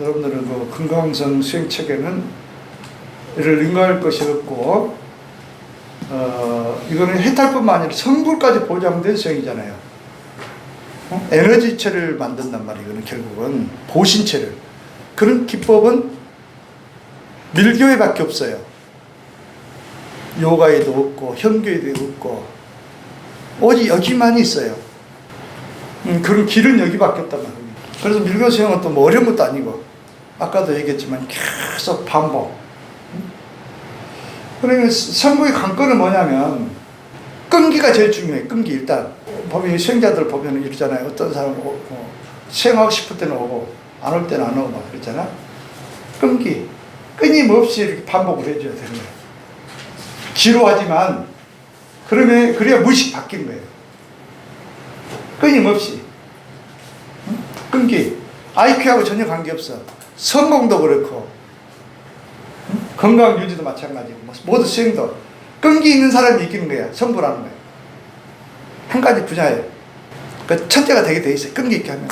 여러분들은 그 건강성 수행 체계는 이를 능가할 것이 없고 어, 이거는 해탈뿐만 아니라 성불까지 보장된 수행이잖아요. 어? 에너지체를 만든단 말이에요. 결국은 보신체를. 그런 기법은 밀교에밖에 없어요. 요가에도 없고 현교에도 없고 오직 여기만 있어요. 음, 그런 길은 여기밖에 없단 말이에요. 그래서 밀교 수행은 또 뭐 어려운 것도 아니고 아까도 얘기했지만 계속 반복. 그러니까 성공의 관건은 뭐냐면 끈기가 제일 중요해. 끈기 일단 보면 수행자들 보면 이러잖아요. 어떤 사람은 오- 뭐 수행하고 싶을 때는 오고 안 올 때는 안 오고 막 그러잖아. 끈기 끊임없이 이렇게 반복을 해줘야 되는 거예요. 지루하지만 그러면 그래야 무식 바뀐 거예요. 끊임없이 응? 끈기 IQ하고 전혀 관계없어. 성공도 그렇고 응? 건강 유지도 마찬가지고 뭐 모두 수행도 끈기 있는 사람이 이기는 거야. 성불하는 거야. 한 가지 분야에 그 천재가 되게 돼 있어요. 끈기 있게 하면.